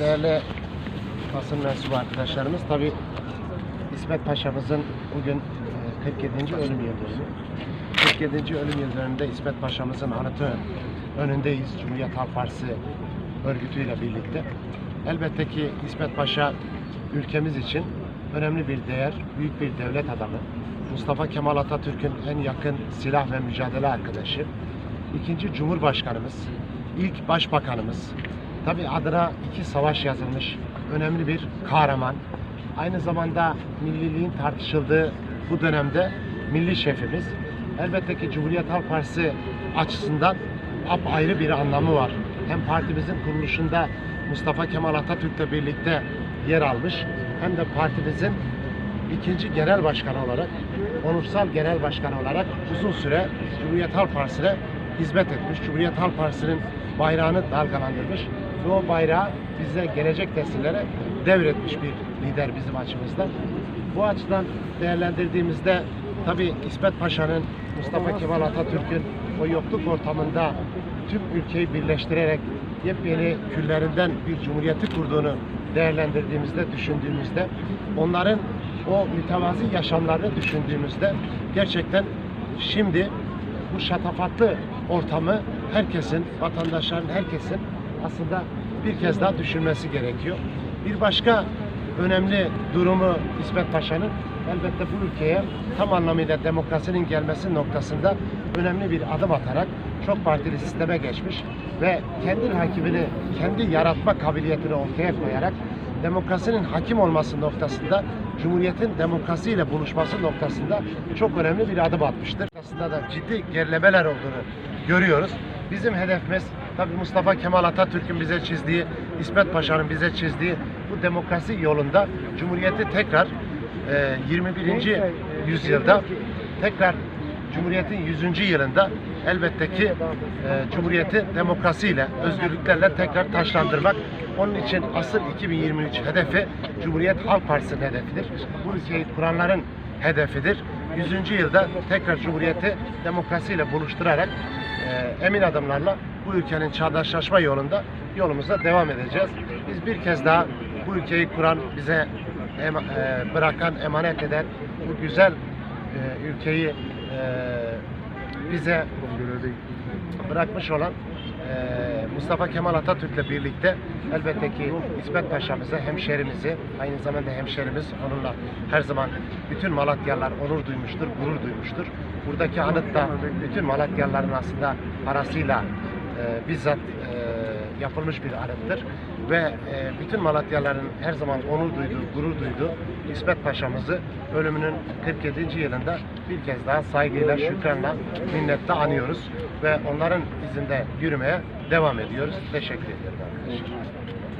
değerli basın mensubu arkadaşlarımız. Tabi İsmet Paşa'mızın bugün e, 47. ölüm yıl dönümü. 47. ölüm yıl dönümünde İsmet Paşa'mızın anıtı önündeyiz. Cumhuriyet Halk Partisi örgütüyle birlikte. Elbette ki İsmet Paşa ülkemiz için önemli bir değer, büyük bir devlet adamı. Mustafa Kemal Atatürk'ün en yakın silah ve mücadele arkadaşı. İkinci Cumhurbaşkanımız, ilk Başbakanımız. Tabi adına iki savaş yazılmış önemli bir kahraman. Aynı zamanda milliliğin tartışıldığı bu dönemde milli şefimiz. Elbette ki Cumhuriyet Halk Partisi açısından ayrı bir anlamı var. Hem partimizin kuruluşunda Mustafa Kemal Atatürk'le birlikte yer almış hem de partimizin ikinci genel başkanı olarak, onursal genel başkanı olarak uzun süre Cumhuriyet Halk Partisi'ne hizmet etmiş. Cumhuriyet Halk Partisi'nin bayrağını dalgalandırmış o bayrağı bize gelecek nesillere devretmiş bir lider bizim açımızdan. Bu açıdan değerlendirdiğimizde tabi İsmet Paşa'nın, Mustafa Kemal Atatürk'ün o yokluk ortamında tüm ülkeyi birleştirerek yepyeni küllerinden bir cumhuriyeti kurduğunu değerlendirdiğimizde, düşündüğümüzde onların o mütevazi yaşamlarını düşündüğümüzde gerçekten şimdi bu şatafatlı ortamı herkesin, vatandaşların herkesin aslında bir kez daha düşünmesi gerekiyor. Bir başka önemli durumu İsmet Paşa'nın elbette bu ülkeye tam anlamıyla demokrasinin gelmesi noktasında önemli bir adım atarak çok partili sisteme geçmiş ve kendi hakimini, kendi yaratma kabiliyetini ortaya koyarak demokrasinin hakim olması noktasında Cumhuriyet'in demokrasiyle buluşması noktasında çok önemli bir adım atmıştır. Aslında da ciddi gerilemeler olduğunu görüyoruz. Bizim hedefimiz tabii Mustafa Kemal Atatürk'ün bize çizdiği, İsmet Paşa'nın bize çizdiği bu demokrasi yolunda Cumhuriyeti tekrar e, 21. yüzyılda tekrar Cumhuriyet'in 100. yılında elbette ki e, Cumhuriyeti demokrasiyle, özgürlüklerle tekrar taşlandırmak. Onun için asıl 2023 hedefi Cumhuriyet Halk Partisi'nin hedefidir. Bu ülkeyi kuranların hedefidir. 100. yılda tekrar Cumhuriyeti demokrasiyle buluşturarak e, emin adımlarla bu ülkenin çağdaşlaşma yolunda yolumuza devam edeceğiz. Biz bir kez daha bu ülkeyi kuran, bize ema- e, bırakan, emanet eden bu güzel e, ülkeyi e, bize bırakmış olan e, Mustafa Kemal Atatürk'le birlikte elbette ki İsmet Paşa'mıza, hemşerimizi, aynı zamanda hemşerimiz onunla her zaman bütün Malatyalılar onur duymuştur, gurur duymuştur. Buradaki anıt da bütün Malatyalıların aslında parasıyla e, bizzat e, yapılmış bir anıttır. Ve e, bütün Malatyalıların her zaman onur duyduğu, gurur duyduğu İsmet Paşa'mızı ölümünün 47. yılında bir kez daha saygıyla, şükranla, minnetle anıyoruz. Ve onların izinde yürümeye devam ediyoruz. Teşekkür ederim arkadaşlar.